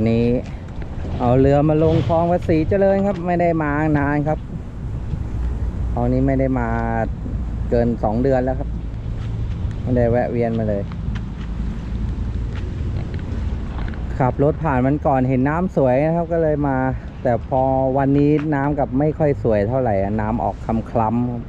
วันนี้เอาเรือมาลงคลองภาษีเจริญครับ ไม่ได้มานานครับคลองนี้ไม่ได้มาเกินสองเดือนแล้วครับ ไม่ได้แวะเวียนมาเลย ขับรถผ่านมันก่อนเห็นน้ำสวยนะครับก็เลยมา แต่พอวันนี้น้ำกับไม่ค่อยสวยเท่าไหร่น้ำออกคำคล้ำๆครับ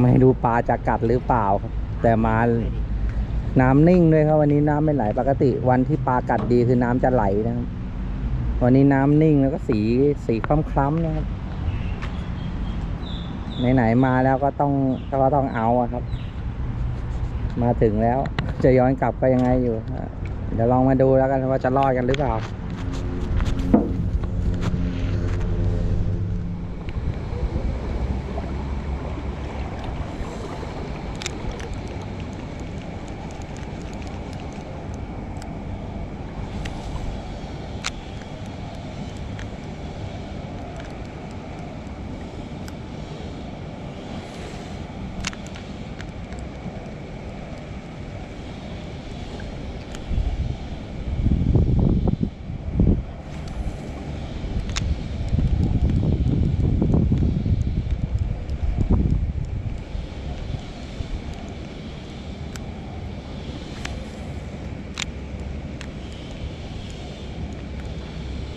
ไม่ดูปลาจะกัดหรือเปล่าครับ แต่มา น้ำนิ่งด้วยครับวันนี้น้ำไม่ไหลปกติ วันที่ปลากัดดีคือน้ำจะไหลนะครับ วันนี้น้ำนิ่งแล้วก็สีสีคล้ำๆนะครับไหนๆมาแล้วก็ต้องก็ต้องเอาครับ มาถึงแล้วจะย้อนกลับก็ยังไงอยู่เดี๋ยวลองมาดูแล้วกันว่าจะรอดกันหรือเปล่า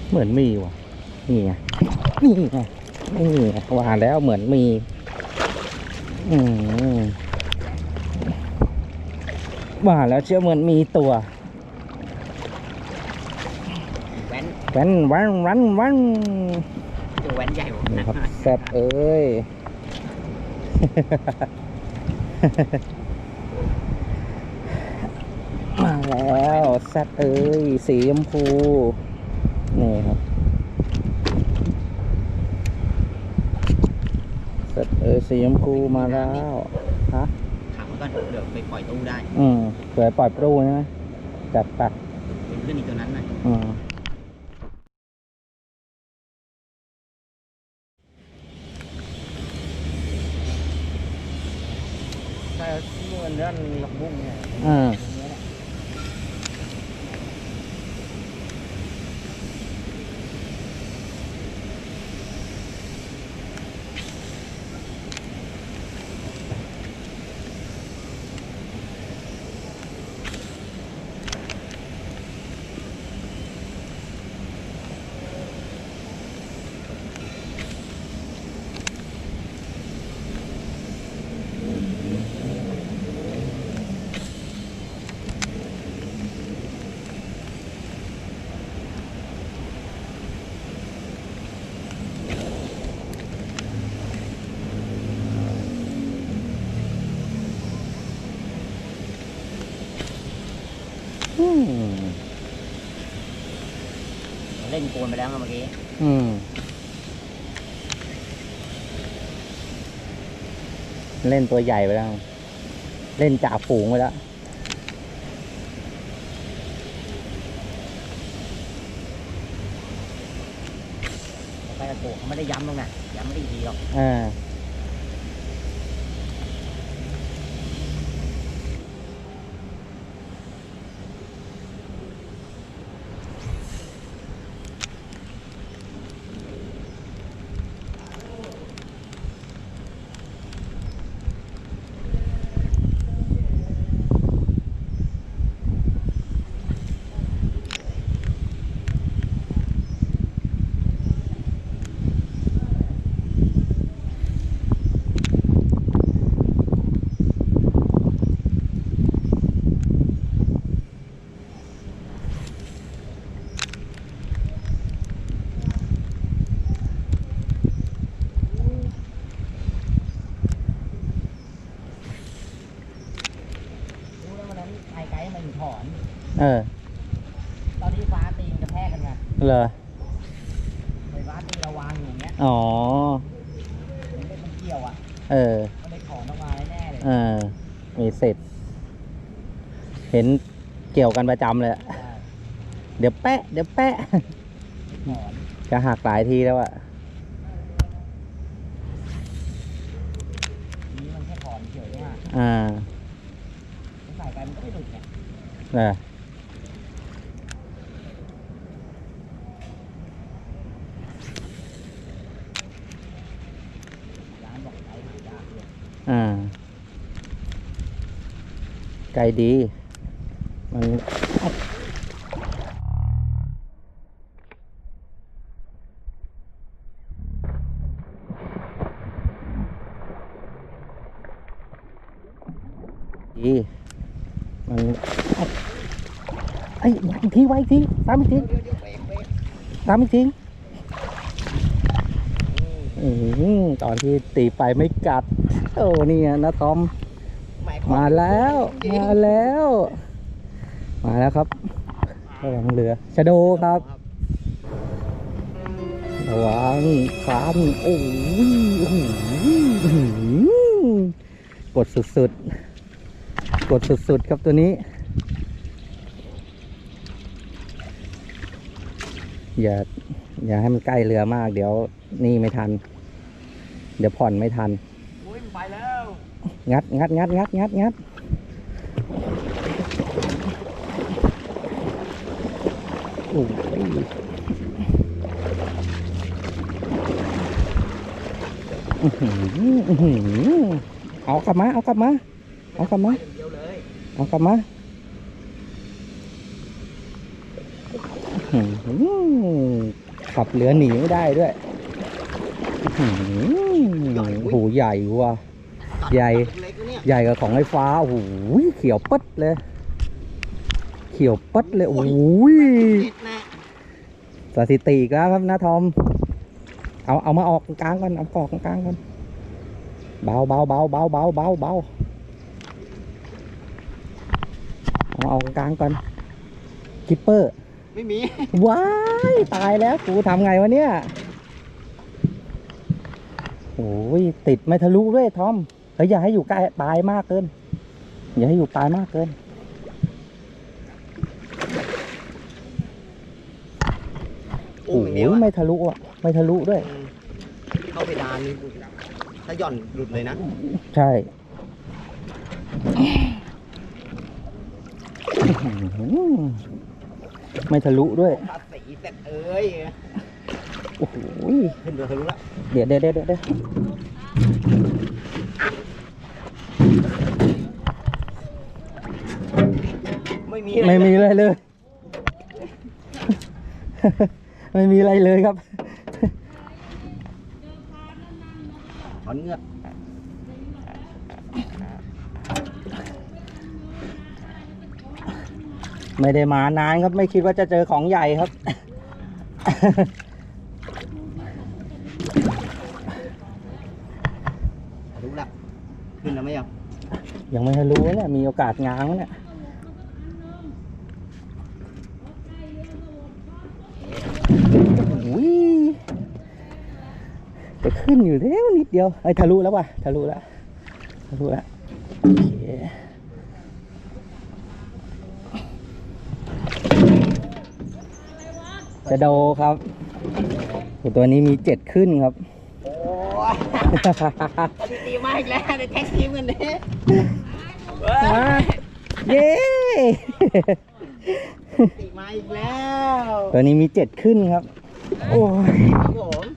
เหมือนมีว่ะ นี่ไง นี่ไง นี่ไงว่าแล้วเหมือนมี อืมว่าแล้วเชื่อเหมือนมีตัวแว้นแวันแวันแวันแวันตัวแว้นใหญ่ผมนี่นะครับแซ่บเอ้ย มาแล้วแซ่บเอ้ย สีชมพู นี่ครับ แซ่บเอ้ยสีชมพูมาแล้วฮะขังไว้ก่อนเดี๋ยวไปปล่อยตู้ได้อืมเผื่อปล่อยปลูใช่ไหมจัดไปเป็นขึ้นอีกตัวนั้นน่ะอืมแต่เหมือนเรื่องหลักบุ้งเนี่ย เล่นโกนไปแล้วเมื่อกี้ อืม เล่นตัวใหญ่ไปแล้ว เล่นจ่าฝูงไปแล้วไปกระโกกเขาไม่ได้ย้ำตรงน่ะย้ำไม่ได้ดีหรอกอ่า รู้แล้ววันนั้นไอ้ไกด์มันถอน เออ ตอนที่ฟ้าตีมันกระแทกกันไง เหรอไฟฟ้าตีเราวางอยู่อย่างเงี้ยอ๋อ มันเล่นมันเกี่ยวอะเออก็เลยถอนออกมาแน่ๆเลยเออ มีเสร็จเห็นเกี่ยวกันประจำเลยอะใช่เดี๋ยวแปะ เดี๋ยวแปะถอนจะหักหลายทีแล้วอะนี้มันแค่ถอนเฉยๆว่าอ่าใส่ไปมันก็ไม่หลุดไงเออ อ่า ไกลดี มันดีมันไอ้อีกทีไว้อีกทีตามอีกทีตามอีกทีอื้อหือตอนที่ตีไปไม่กัด โอ้นี่นะทอม มาแล้ว มาแล้ว มาแล้วครับระวังเรือชะโดครับระวังคลานโอ้ยโอ้โหอื้อหือกดสุดๆ กดสุดๆ ครับตัวนี้ อย่า อย่าให้มันใกล้เรือมาก เดี๋ยวนี่ไม่ทัน เดี๋ยวผ่อนไม่ทันโอ้ยไปแล้ว งัดงัดงัดงัดงัดงัดโอ้ยอื้หืออื้อหือเอากลับมา เอากลับมา เอากลับมา เอากลับมาอื้อหือขับเรือหนีไม่ได้ด้วยหือโอ้โหใหญ่ว่ะ ใหญ่เล็กๆนะเนี่ยใหญ่กว่าของไอ้ฟ้าโอ้โหเขียวปึ๊ดเลย เขียวปึ๊ดเลยโอ้ยเจ็ดนะสถิติอีกแล้วครับนะทอม เอาเอามาออกกลางๆก่อนเอาออกกลางๆก่อนเบาเบาเบาเบาเบาเบาเบาเอามาออกกลางๆก่อนคิปเปอร์ ไม่มี ว้ายตายแล้วกูทำไงวะเนี่ยโอ้ยติดไม่ทะลุด้วยทอม เฮ้ยอย่าให้อยู่ใกล้ปลายมากเกิน อย่าให้อยู่ปลายมากเกินอุ้มอย่างเดียวโอ้อะยไม่ทะลุอะ ไม่ทะลุด้วยอืมเข้าไปดานนี่ถ้าหย่อนหลุดเลยนะ ใช่ไม่ทะลุด้วยภาษีเสร็จเอ้ยโอ้โหขึ้นเรือทะลุละเดี๋ยวเดี๋ยวเดี๋ยว เดี๋ยวไม่มีไม่มีอะไรเลย ไม่มีอะไรเลยครับถอนเงือกไม่ได้มานานครับ ไม่คิดว่าจะเจอของใหญ่ครับทะลุละขึ้นแล้วไหมยังยังไม่ทะลุเนี่ยมีโอกาสง้างเนี่ย อุ้ย จะขึ้นอยู่แล้วนิดเดียวไอ้ยทะลุแล้วว่ะทะลุแล้วทะลุแล้วโอเคจะโดครับโหตัวนี้มีเจ็ดขึ้นครับโอ้ยสถิติมาอีกแล้วในแท็กทีมกันนี้เว้ยมาเย้สถิติมาอีกแล้ว ตัวนี้มีเจ็ดขึ้นครับ โอ้ย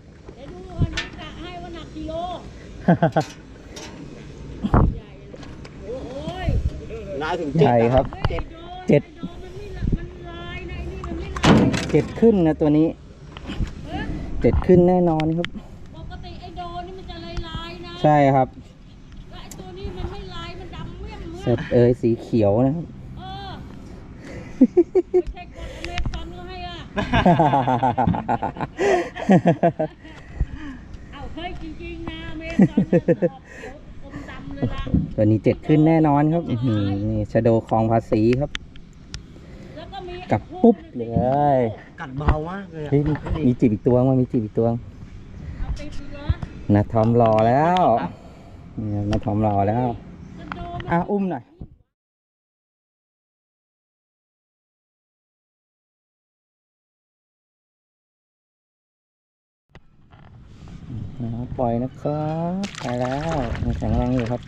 นายถึงเจ็ดใช่ครับ เจ็ดเจ็ดโดมันไม่ละมันลายนะไอ้นี่มันไม่ลายเจ็ดขึ้นนะตัวนี้เฮ้ยเจ็ดขึ้นแน่นอนครับ ปกติไอ้โดนี่มันจะลายลายๆนะใช่ครับ แล้วไอ้ตัวนี้มันไม่ลายมันดำเมี่ยมเสเมื่ร็ยจเอยสีเขียวนะครับ เออไม่ใช่กดอเมซอนก็ให้อะ ตัวนี้เจ็ดขึ้นแน่นอนครับอื้อหือนี่ชะโดคลองภาษีครับแล้วก็มีไอ้กับปุ๊บเลยกัดเบามากเลยอะเฮ้ยมีจีบอีกตัวมั้งมีจีบอีกตัวเอาไปสิเหรอนะทอมรอแล้วเนี่ยนะทอมรอแล้วมันโดนอะอุ้มหน่อย ปล่อยนะครับไปแล้วมันแข็งแรงอยู่ครับ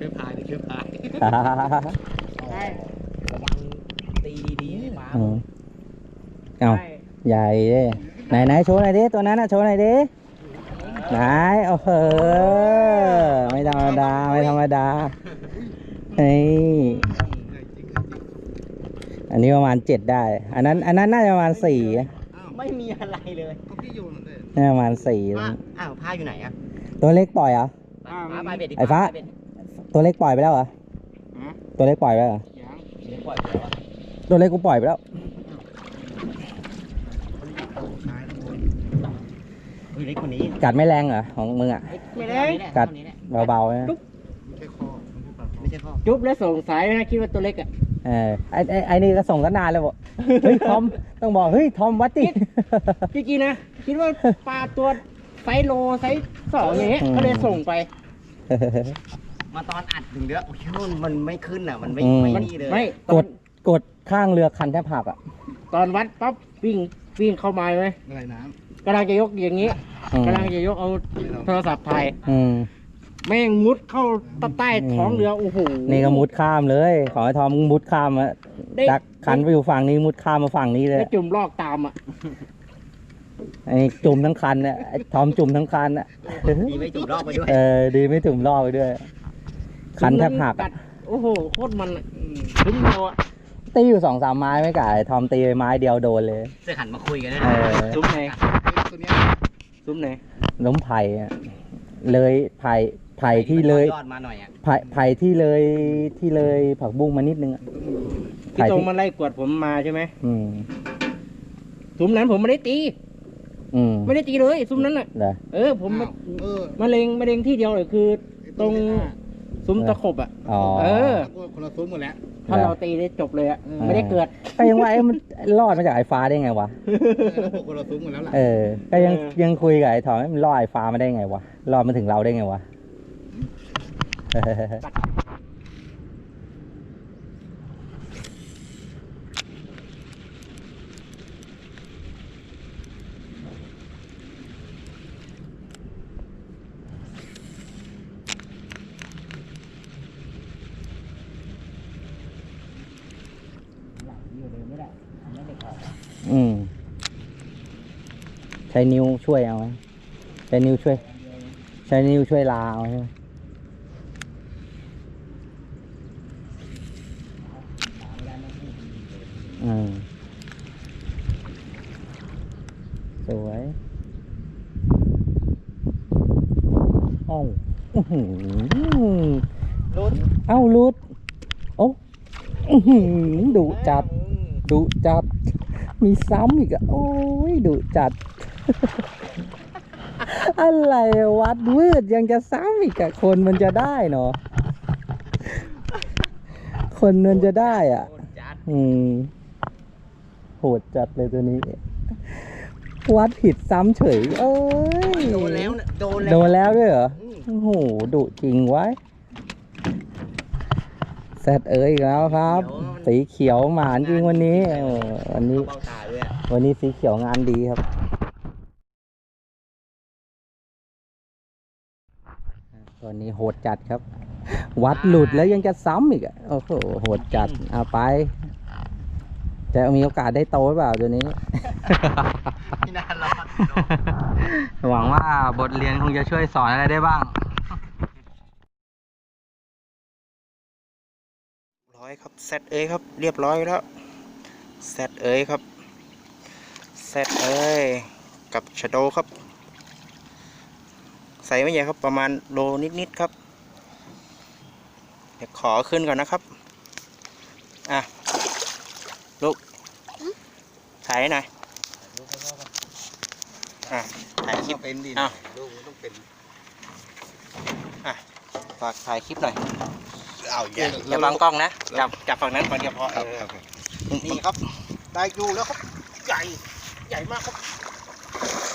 ช่วยพายดิช่วยพยระวังตีดีๆใมาเอาใหญ่เลย ไหนไหนโชว์หน่อยดิตัวนั้นน่ะโชว์หน่อยดิไหนโอ้โหไม่ธรรมดาไม่ธรรมดานี่อันนี้ประมาณเจ็ดได้ อันนั้น อันนั้นน่าจะประมาณสี่ไม่มีอะไรเลยน่าจะประมาณสี่อ้าวอ้าวผ้าอยู่ไหนอะตัวเล็กปล่อยเหรอฟ้าไปเบ็ดดิไอ้ฟ้าปเบ็ดตัวเล็กปล่อยไปแล้วเหรอตัวเล็กปล่อยไปแล้วเหรอเดี๋ยวปล่อยไปแล้วอะตัวเล็กกูปล่อยไปแล้ว เฮ้ยเล็กกว่านี้กัดไม่แรงเหรอของมึงอะ ไม่ได้กัด เบาๆนะไม่ใช่ข้อจุ๊บแล้วส่งสายนะคิดว่าตัวเล็กอะเออไอ้ไอ้ไอ้นี่ก็ส่งกันนานแล้วบอกเฮ้ยทอมต้องบอกเฮ้ยทอมวัดดิจริงๆนะคิดว่าปลาตัวไซส์โลไซส์สองอย่างเงี้ยอืมก็เลยส่งไป มาตอนอัดถึงเดือโอ้ยมันมันไม่ขึ้นอะ มันไม่อืมไม่นี่เลยไม่ตกอนดกดข้างเรือคันแทบหักอะ ตอนวัดปั๊บวิ่งวิ่งเข้ามาไหมอะไรน้ กำลังจะยกอย่างนี้อืม กำลังจะยกเอาโทรศัพท์ถ่ายอืม แม่งมุดเข้าใต้ท้องเรือโอ้โห นี่ก็มุดข้ามเลย ขอให้ทอมมึงมุดข้ามอะได้ จากคันไปอยู่ฝั่งนี้มุดข้ามมาฝั่งนี้เลยแล้วจุ่มลอกตามอะไอ้จุ่มทั้งคันเนี่ยไอ้ทอมจุ่มทั้งคันอะดีไม่จุดรอบไปด้วย เออดีไม่จุ่มล่อไปด้วย คันแทบหักกัอะดโอ้โหโคตรมันอะถึงเดียวอะตีอยู่สองสามไม้ไม่กะไอ้ทอมตีไปไม้เดียวโดนเลยเสื้อขันมาคุยกันนะเออ ซุ้มไหนำ ตัวเนี้ยซุ้มไหนล้มไผ่อะเลยไผ่ไผ่ที่เลยยอดมาหน่อยอะไผ่ไผ่ที่เลยที่เลยผักบุ้งมานิดนึงอะ ที่ไผ่ตรงที่ มันไล่กวดผมมาใช่ไหมอืม ซุ้มนั้นผมไม่ได้ตี อืมไม่ได้ตีเลยซุ้มนั้นอะ เหรอ เออ ผมมาเออมาเลงมาเลงที่เดียวเลยคือตรงซุ้มตะขบอะ อ๋อ เออ คนละซุ้มหมดแล้ว ถ้าเราตีได้จบเลยอะไม่ได้เกิด ก็ยังว่าไอ้มันรอดมาจากไอ้ฟ้าได้ไงวะคนละซุ้มหมดแล้วล่ะเออ ก็ยังเออ ยังคุยกับไอ้ถอนมันรอดไอ้ฟ้ามาได้ไงวะ รอดมาถึงเราได้ไงวะอืม ใช้นิ้วช่วยเอาไหมใช้นิ้วช่วย ใช้นิ้วช่วยลาเอาใช่ไหมอืมสวยอ้าอื้อหือลุ้นเอ้าลุดโอ้ดุจัดดุจัด มีซ้ำอีกอะโอ้ยดุจัด อะไรวัดวืดยังจะซ้ำอีกอะคนมันจะได้เนาะคนมันจะได้อะโคตรจัดอืมโหดจัดเลยตัวนี้ วัดผิดซ้ำเฉย เอ้ยโดนแล้วนะโดนแล้วโดนแล้วด้วยเหรออืมโอ้โหดุจริงไว้แซดเอ๋ยอีกแล้วครับ สีเขียวหมานจริงวันนี้โอ้วันนี้เบ้าตาด้วยอะวันนี้สีเขียวงานดีครับ ตอนนี้โหดจัดครับ วัดหลุดแล้วยังจะซ้ำอีกอะโอ้โหโหดจัดเอาไป จะมีโอกาสได้โตหรือเปล่าตัวนี้ ไม่น่ารอดหวังว่าบทเรียนคงจะช่วยสอนอะไรได้บ้าง ร้อยครับเซตเอ้ยครับ เรียบร้อยแล้วเซตเอ้ยครับเซตเอ้ยกับชโดครับ ใส่ไม่ใหญ่ครับประมาณโลนิดๆครับ เดี๋ยวขอขึ้นก่อนนะครับ อะ ลูกถ่ายให้หน่อยอะถ่ายคลิปเป็นดีอ้าวลูกมันต้องเป็นฝากถ่ายคลิปหน่อยเอาแย่อย่าบังกล้องนะจับจับฝั่งนั้นฝั่งเดียวพอครับเออครับครับนี่ครับ ได้อยู่แล้วครับ ใหญ่ ใหญ่มากครับ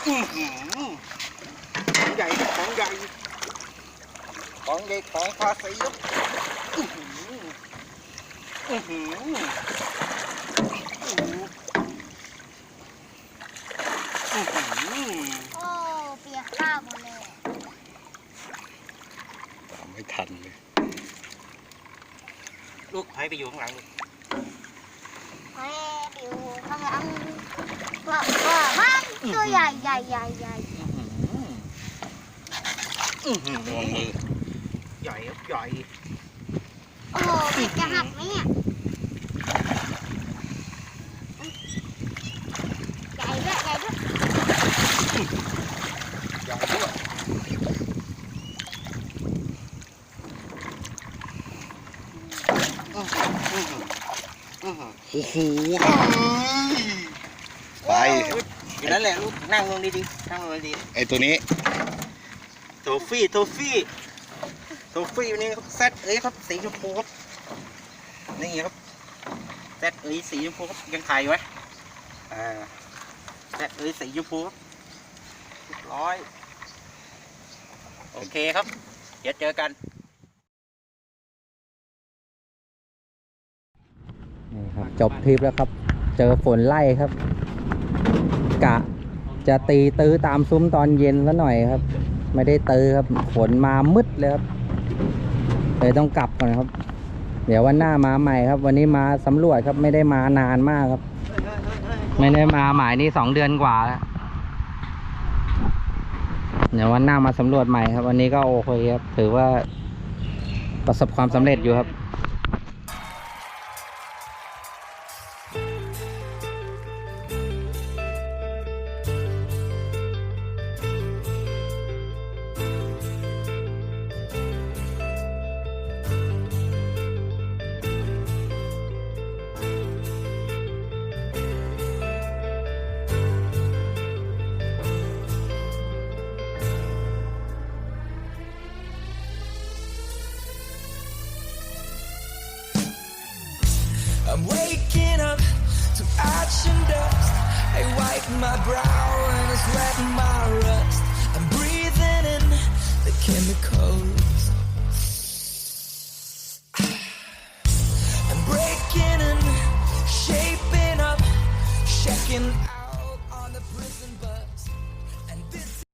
อื้อหือของ ใหญ่ครับของใหญ่ของใหญ่ของภาษีครับอือหืออือหืออือหืออือหือโอ้เปียกข้าวหมดเลยตามไม่ทันเลย ลูกให้ไปอยู่ข้างหลังลูกเฮ้ยปิวข้างหลังว่าว่ามันตัวใหญ่ใหญ่ใหญ่ใหญ่ อื้อหือใหญ่ครับใหญ่โอ้โหเบ็ดจะหักไหมเนี่ย ใหญ่ด้วยใหญ่ด้วยใหญ่ด้วยอื้อหืออื้อหืออื้อหือโอ้โหไปอยู่นั่นแหละลูกนั่งลงดีๆนั่งลงดีไอตัวนี้ๆ โทฟี่โทฟี่โทฟี่วันนี้ครับแซดเอ้ยครับสีชมพูครับนี่ครับแซดเอ้ยสีชมพูครับยังขายอยู่ไหมอ่าแซดเอ้ยสีชมพูครับเรียบร้อยโอเคครับ เดี๋ยวเจอกันนี่ครับจบทริปแล้วครับ เจอฝนไล่ครับ กะจะตีตื้อตามซุ้มตอนเย็นซะหน่อยครับ ไม่ได้ตือครับฝนมามืดเลยครับเลยต้องกลับก่อนครับ เดี๋ยววันหน้ามาใหม่ครับ วันนี้มาสำรวจครับไม่ได้มานานมากครับ ไม่ได้มาหมายนี่สองเดือนกว่าแล้วเดี๋ยววันหน้ามาสำรวจใหม่ครับ วันนี้ก็โอเคครับถือว่าประสบความสำเร็จอยู่ครับ sweat my rust. I'm breathing in the chemicals